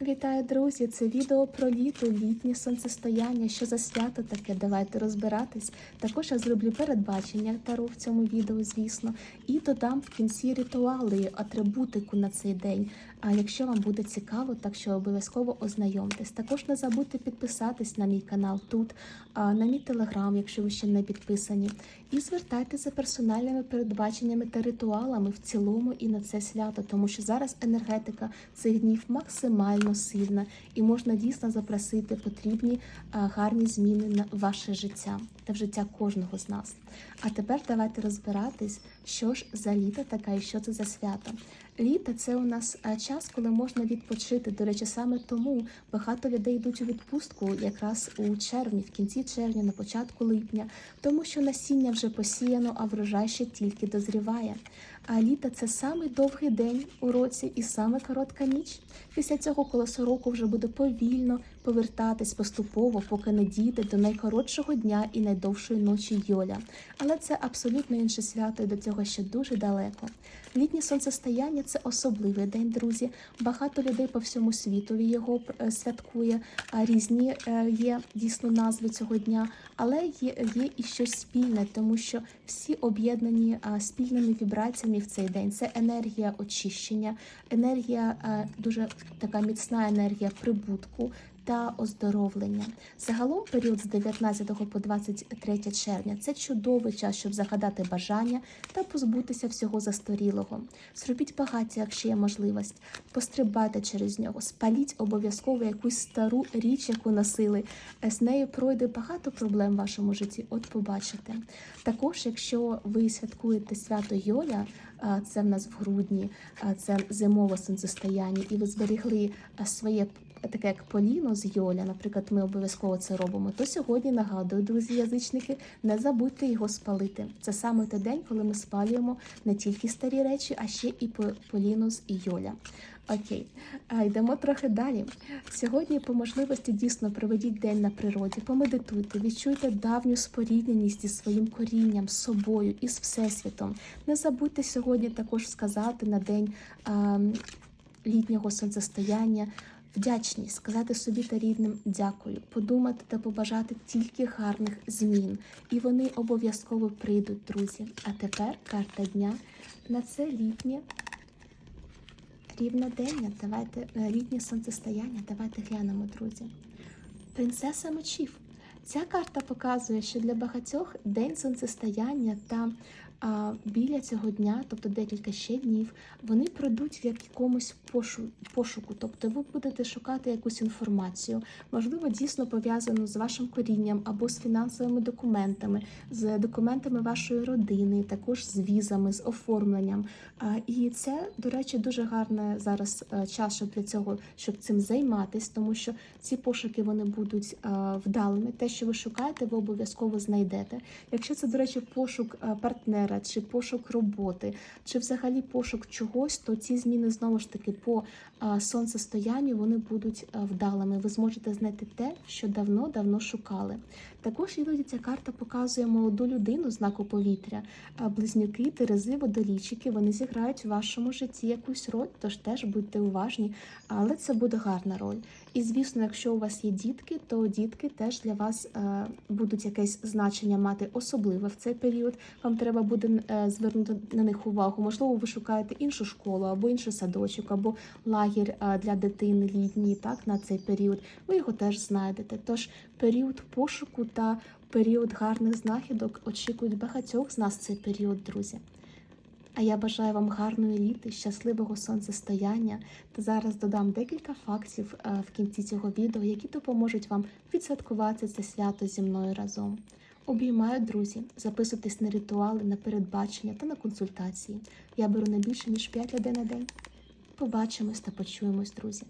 Вітаю, друзі! Це відео про літо, літнє сонцестояння. Що за свято таке? Давайте розбиратись. Також я зроблю передбачення Таро в цьому відео, звісно, і додам в кінці ритуали, атрибутику на цей день. А якщо вам буде цікаво, так що обов'язково ознайомтесь. Також не забудьте підписатись на мій канал тут, на мій телеграм, якщо ви ще не підписані. І звертайтеся за персональними передбаченнями та ритуалами в цілому і на це свято, тому що зараз енергетика цих днів максимально сильна і можна дійсно запросити потрібні гарні зміни на ваше життя та в життя кожного з нас. А тепер давайте розбиратись, що ж за літо така і що це за свято. Літо це у нас час, коли можна відпочити. До речі, саме тому багато людей йдуть у відпустку якраз у червні, в кінці червня, на початку липня, тому що насіння вже посіяно, а врожай ще тільки дозріває. А літо це самий довгий день у році і саме коротка ніч. Після цього колесо року вже буде повільно повертатись поступово, поки не дійде до найкоротшого дня і найдовшої ночі Йоля. Але це абсолютно інше свято, і до цього ще дуже далеко. Літнє сонцестояння це особливий день, друзі. Багато людей по всьому світу його е, святкує. А Різні е, є дійсно назви цього дня, але є, є і щось спільне, тому що всі об'єднані спільними вібраціями в цей день. Це енергія очищення, енергія е, дуже така міцна енергія прибутку. Та оздоровлення загалом період з 19 по 23 червня це чудовий час, щоб загадати бажання та позбутися всього застарілого. Зробіть багаття, якщо є можливість, пострибайте через нього, спаліть обов'язково якусь стару річ, яку носили. З нею пройде багато проблем в вашому житті. От побачите. Також, якщо ви святкуєте свято Йоля, це в нас в грудні, це зимове сонцестояння, і ви зберігли своє таке як поліно з Йоля, наприклад, ми обов'язково це робимо. То сьогодні нагадую, друзі язичники, не забудьте його спалити. Це саме той день, коли ми спалюємо не тільки старі речі, а ще і по- поліно з Йоля. Окей, а, йдемо трохи далі. Сьогодні, по можливості, дійсно проведіть день на природі, помедитуйте, відчуйте давню спорідненість із своїм корінням, з собою і з всесвітом. Не забудьте сьогодні також сказати на день а, літнього сонцестояння. Вдячність, сказати собі та рідним дякую, подумати та побажати тільки гарних змін. І вони обов'язково прийдуть, друзі. А тепер карта дня на це літнє рівнодення. Давайте е, літнє сонцестояння. Давайте глянемо, друзі. Принцеса мечів. Ця карта показує, що для багатьох день сонцестояння та біля цього дня, тобто декілька ще днів, вони пройдуть в якомусь пошу, пошуку. Тобто ви будете шукати якусь інформацію, можливо, дійсно пов'язану з вашим корінням або з фінансовими документами, з документами вашої родини, також з візами, з оформленням. І це, до речі, дуже гарний зараз е, час для цього, щоб цим займатися, тому що ці пошуки вони будуть е, вдалими. Те, що ви шукаєте, ви обов'язково знайдете. Якщо це, до речі, пошук е, партнера, чи пошук роботи, чи взагалі пошук чогось, то ці зміни знову ж таки по сонцестоянню вони будуть вдалими. Ви зможете знайти те, що давно-давно шукали. Також іноді ця карта показує молоду людину знаку повітря, близнюки, терези, водолічики, вони зіграють в вашому житті якусь роль, тож теж будьте уважні, але це буде гарна роль. І звісно, якщо у вас є дітки, то дітки теж для вас е, будуть якесь значення мати особливе в цей період. Вам треба буде е, звернути на них увагу. Можливо, ви шукаєте іншу школу або інший садочок, або лагір е, для дитини літній, так на цей період. Ви його теж знайдете. Тож період пошуку та період гарних знахідок очікують багатьох з нас цей період, друзі. А я бажаю вам гарної літи, щасливого сонцестояння. Та зараз додам декілька фактів е, в кінці цього відео, які допоможуть вам відсвяткувати це свято зі мною разом. Обіймаю, друзі, записуйтесь на ритуали, на передбачення та на консультації. Я беру не більше ніж 5 людей на день. Побачимось та почуємось, друзі.